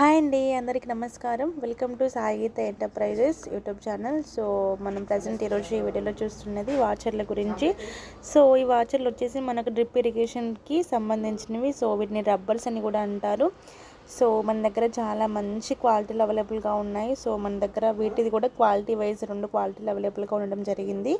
Hi అండి అందరికి నమస్కారం. Welcome to Saigeetha enterprises YouTube channel. So మనం ప్రజెంట్ ఈరోజు ఈ వీడియోలో చూస్తున్నది వాచర్ల గురించి. సో ఈ వాచర్లు వచ్చేసి మనకు డ్రిప్ ఇరిగేషన్కి సంబంధించినవి. సో వీటిని రబ్బర్స్ అని కూడా అంటారు. సో మన దగ్గర చాలా మంచి క్వాలిటీలు అవైలబుల్గా ఉన్నాయి. సో మన దగ్గర వీటిది కూడా క్వాలిటీ వైజ్ రెండు క్వాలిటీలు అవైలబుల్గా ఉండడం జరిగింది.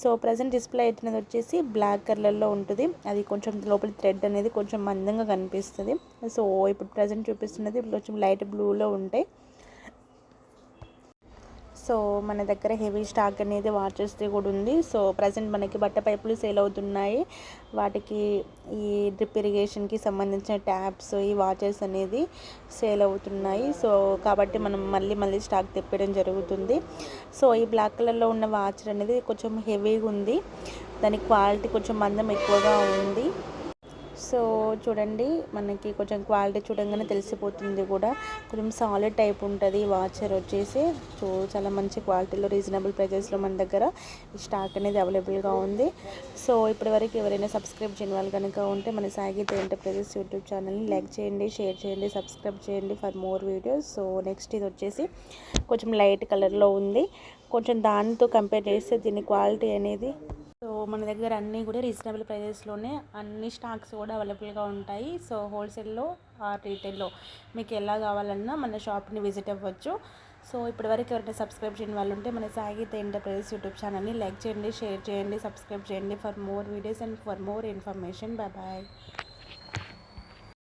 సో ప్రజెంట్ డిస్ప్లే అవుతున్నది వచ్చేసి బ్లాక్ కలర్లో ఉంటుంది. అది కొంచెం లోపల థ్రెడ్ అనేది కొంచెం మందంగా కనిపిస్తుంది. సో ఇప్పుడు ప్రజెంట్ చూపిస్తున్నది కొంచెం లైట్ బ్లూలో ఉంటాయి సో మన దగ్గర హెవీ స్టాక్ అనేది వాచెస్ది కూడా ఉంది. సో ప్రజెంట్ మనకి బట్ట పైపులు సేల్ అవుతున్నాయి. వాటికి ఈ డ్రిప్ ఇరిగేషన్కి సంబంధించిన ట్యాప్స్ ఈ వాచెస్ అనేది సేల్ అవుతున్నాయి. సో కాబట్టి మనం మళ్ళీ మళ్ళీ స్టాక్ తెప్పడం జరుగుతుంది. సో ఈ బ్లాక్ కలర్లో ఉన్న వాచ్ అనేది కొంచెం హెవీగా ఉంది. దాని క్వాలిటీ కొంచెం మందం ఎక్కువగా ఉంది. సో చూడండి మనకి కొంచెం క్వాలిటీ చూడంగానే తెలిసిపోతుంది కూడా. కొంచెం సాలిడ్ టైప్ ఉంటుంది. వాచర్ వచ్చేసి సో చాలా మంచి క్వాలిటీలో రీజనబుల్ ప్రైజెస్లో మన దగ్గర ఈ స్టాక్ అనేది అవైలబుల్గా ఉంది. సో ఇప్పటివరకు ఎవరైనా సబ్స్క్రైబ్ చేయని వాళ్ళు కనుక ఉంటే మన సాగిత ఎంటర్ప్రైజెస్ యూట్యూబ్ ఛానల్ని లైక్ చేయండి షేర్ చేయండి సబ్స్క్రైబ్ చేయండి for more videos so next ఇది వచ్చేసి కొంచెం లైట్ కలర్లో ఉంది. కొంచెం దానితో కంపేర్ చేస్తే దీని క్వాలిటీ అనేది మన దగ్గర అన్నీ కూడా రీజనబుల్ ప్రైజెస్లోనే అన్ని స్టాక్స్ కూడా అవైలబుల్గా ఉంటాయి. సో హోల్సేల్లో రీటైల్లో మీకు ఎలా కావాలన్నా మన షాప్ని విజిట్ అవ్వచ్చు. సో ఇప్పటివరకు ఎవరైనా సబ్స్క్రైబ్ చేయని వాళ్ళు ఉంటే మన సాగిత ఎంటర్ప్రైజెస్ యూట్యూబ్ ఛానల్ని లైక్ చేయండి షేర్ చేయండి సబ్స్క్రైబ్ చేయండి. For more videos and for more information bye bye.